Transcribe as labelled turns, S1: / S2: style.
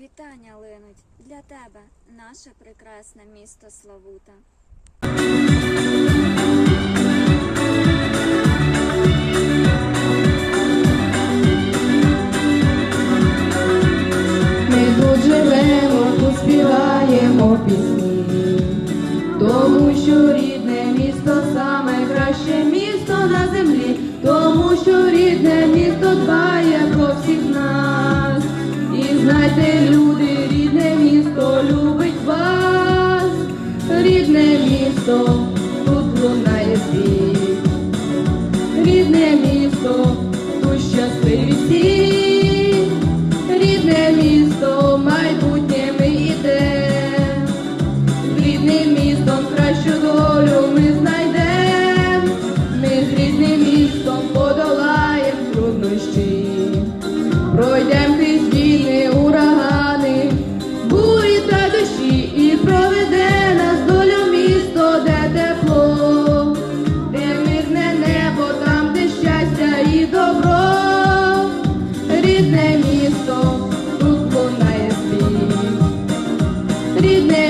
S1: вітання линуть для тебе, наше прекрасне місто Славута.
S2: Ми тут живемо, тут співаємо пісні, тому що рідне місто саме краще місто на землі, тому що рідне місто дбає місто, тут лунає світ, рідне місто, тут щасливі всі, рідне місто, майбутнє ми йде, рідним містом кращого. рідне місто, тут лунає спів. Рідне